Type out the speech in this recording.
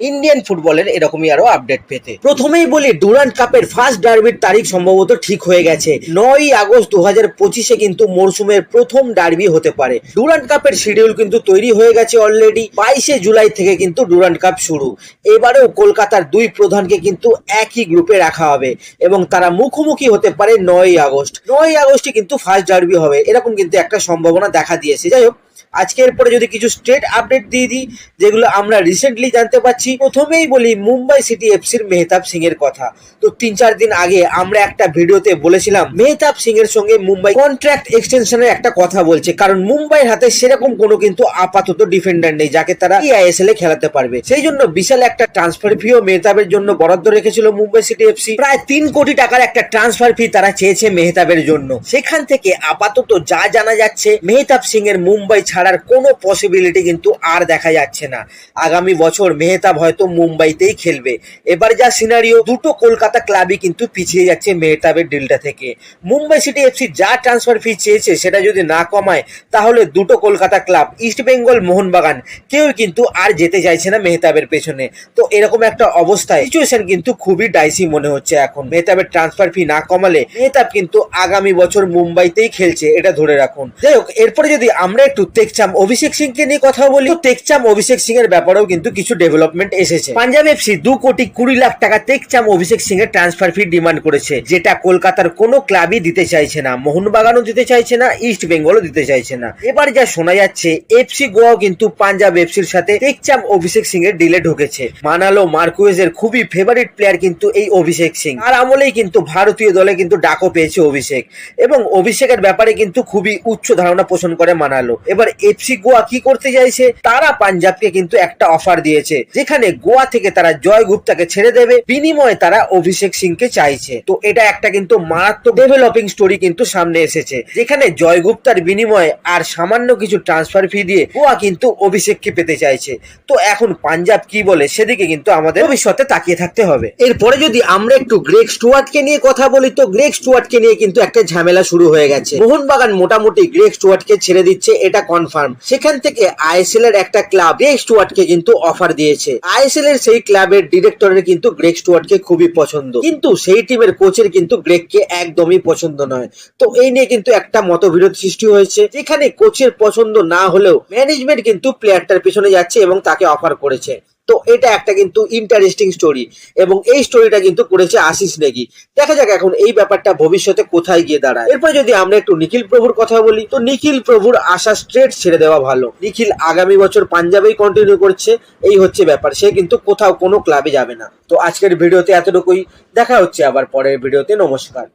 Indian ফুটবলের এরকমই আরও আপডেট পেতে। প্রথমেই বলি ডুরান্ট কাপের ফার্স্ট ডার্বির তারিখ সম্ভবত ঠিক হয়ে গেছে। নয়ই আগস্ট দু হাজার পঁচিশে কিন্তু মরসুমের প্রথম ডার্বি হতে পারে। ডুরান্ট কাপের শিডিউল কিন্তু তৈরি হয়ে গেছে অলরেডি বাইশে জুলাই থেকে কিন্তু ডুরান্ট কাপ শুরু। এবারেও কলকাতার দুই প্রধানকে কিন্তু একই গ্রুপে রাখা হবে এবং তারা মুখোমুখি হতে পারে নয়ই আগস্ট। নয়ই আগস্টে কিন্তু ফার্স্ট ডার্বি হবে। এরকম কিন্তু একটা সম্ভাবনা দেখা দিয়েছে। যাই হোক আজকের পরে যদি কিছু স্টেট আপডেট দিয়ে দিই, যেগুলো আমরা রিসেন্টলি জানতে পারছি, প্রথমেই বলি মুম্বাই সিটি এফসির মেহতাব সিং এর কথা। তো তিন চার দিন আগে আমরা একটা ভিডিওতে বলেছিলাম, মেহতাব সিং এর সঙ্গে মুম্বাই কন্ট্রাক্ট এক্সটেনশনের একটা কথা বলছে, কারণ মুম্বাইয়ের হাতে সেরকম কোনো কিন্তু আপাতত ডিফেন্ডার নেই, যাকে তারা আইএসএল এ খেলাতে পারবে। সেই জন্য বিশাল একটা ট্রান্সফার ফিও মেহতাবের জন্য বরাদ্দ রেখেছিল মুম্বাই সিটি এফসি প্রায় তিন কোটি টাকার একটা ট্রান্সফার ফি তারা চেয়েছে মেহতাবের জন্য। সেখান থেকে আপাতত যা জানা যাচ্ছে, মেহতাব সিং এর মুম্বাই ছাড়ার কোনো পসিবিলিটি কিন্তু আর দেখা যাচ্ছে না। আগামী বছর মেহতাব হয়তো মুম্বাইতেই খেলবে। এবার যা সিনারিও দুটো কলকাতা ক্লাবই কিন্তু পিছিয়ে যাচ্ছে মেহতাবের ডিলটা থেকে। মুম্বাই সিটি এফসি যা ট্রান্সফার ফি চেয়েছে সেটা যদি না কমায়, তাহলে দুটো কলকাতা ক্লাব ইস্ট বেঙ্গল মোহনবাগান, কেউ কিন্তু আর যেতে চাইছে না মেহতাবের পেছনে। তো এরকম একটা অবস্থায় সিচুয়েশন কিন্তু খুবই ডাইসি মনে হচ্ছে এখন। মেহতাবের ট্রান্সফার ফি না কমালে মেহতাব কিন্তু আগামী বছর মুম্বাইতেই খেলছে, এটা ধরে রাখুন। যাই হোক, এরপরে যদি আমরা একটু টেকচাম, অভিষেক সিংকে নিয়ে কথা বলি। টেকচাম, অভিষেক সিং এর ব্যাপারেও কিন্তু কিছু ডেভেলপমেন্ট এসেছে। পাঞ্জাব এফসি দু কোটি কুড়ি লাখ টাকা টেকচাম, অভিষেক সিং এর ট্রান্সফার ফি ডিমান্ড করেছে, যেটা কলকাতার কোনো ক্লাবই দিতে চাইছে না, মোহনবাগানও দিতে চাইছে না ইস্ট বেঙ্গলও দিতে চাইছে না। এবার যা শোনা যাচ্ছে এফসি গোয়াও কিন্তু পাঞ্জাব এফসির সাথে টেকচাম, অভিষেক সিং এর ডিলে ঢুকেছে। মানালো মার্কুয়েজ এর খুবই ফেভারিট প্লেয়ার কিন্তু এই অভিষেক সিং। আর আমলেই কিন্তু ভারতীয় দলে কিন্তু ডাকও পেয়েছে অভিষেক। এবং অভিষেকের ব্যাপারে কিন্তু খুবই উচ্চ ধারণা পোষণ করে মানালো। এবার এফসি গোয়া কি করতে চাইছে? তারা পাঞ্জাবকে কিন্তু একটা অফার দিয়েছে, যেখানে গোয়া থেকে তারা জয় গুপ্তাকে ছেড়ে দেবে, বিনিময়ে তারা অভিষেক সিংকে চাইছে। তো এটা একটা কিন্তু মারাত্মক ডেভেলপিং স্টোরি কিন্তু সামনে এসেছে, যেখানে জয় গুপ্তার বিনিময়ে আর সামান্য কিছু ট্রান্সফার ফি দিয়ে গোয়া কিন্তু অভিষেককে পেতে চাইছে। তো এখন পাঞ্জাব কি বলে, সেদিকে কিন্তু আমাদের ভবিষ্যতে তাকিয়ে থাকতে হবে। এরপরে যদি আমরা একটু গ্রেগ স্টুয়ার্টকে নিয়ে কথা বলি, তো গ্রেগ স্টুয়ার্টকে নিয়ে কিন্তু একটা ঝামেলা শুরু হয়ে গেছে। মোহনবাগান মোটামুটি গ্রেগ স্টুয়ার্টকে ছেড়ে দিচ্ছে, এটা কনফার্ম সেখান থেকে আইএসএল এর একটা ক্লাব গ্রেগ স্টুয়ার্টকে কিন্তু অফার দিয়েছে। আইএসএল এর সেই ক্লাবের ডিরেক্টরের কিন্তু গ্রেগ স্টুয়ার্টকে খুবই পছন্দ। কিন্তু সেই টিমের কোচের কিন্তু গ্রেগকে একদমই পছন্দ নয়। তো এই নিয়ে কিন্তু একটা মতবিরোধ সৃষ্টি হয়েছে। যেখানে কোচের পছন্দ না হলেও ম্যানেজমেন্ট কিন্তু প্লেয়ারটার পিছনে যাচ্ছে এবং তাকে অফার করেছে। তো এটা একটা কিন্তু ইন্টারেস্টিং স্টোরি এবং এই স্টোরিটা কিন্তু করেছে আশিস নেগি। দেখা যাক এখন এই ব্যাপারটা ভবিষ্যতে কোথায় গিয়ে দাঁড়ায়। এরপর যদি আমরা একটু নিখিল প্রভুর কথা বলি, তো নিখিল প্রভুর আশা স্ট্রেট ছেড়ে দেওয়া ভালো। নিখিল আগামী বছর পাঞ্জাবেই কন্টিনিউ করছে, এই হচ্ছে ব্যাপার। সে কিন্তু কোথাও কোনো ক্লাবে যাবে না। তো আজকের ভিডিওতে এতটুকুই। দেখা হচ্ছে আবার পরের ভিডিওতে। নমস্কার।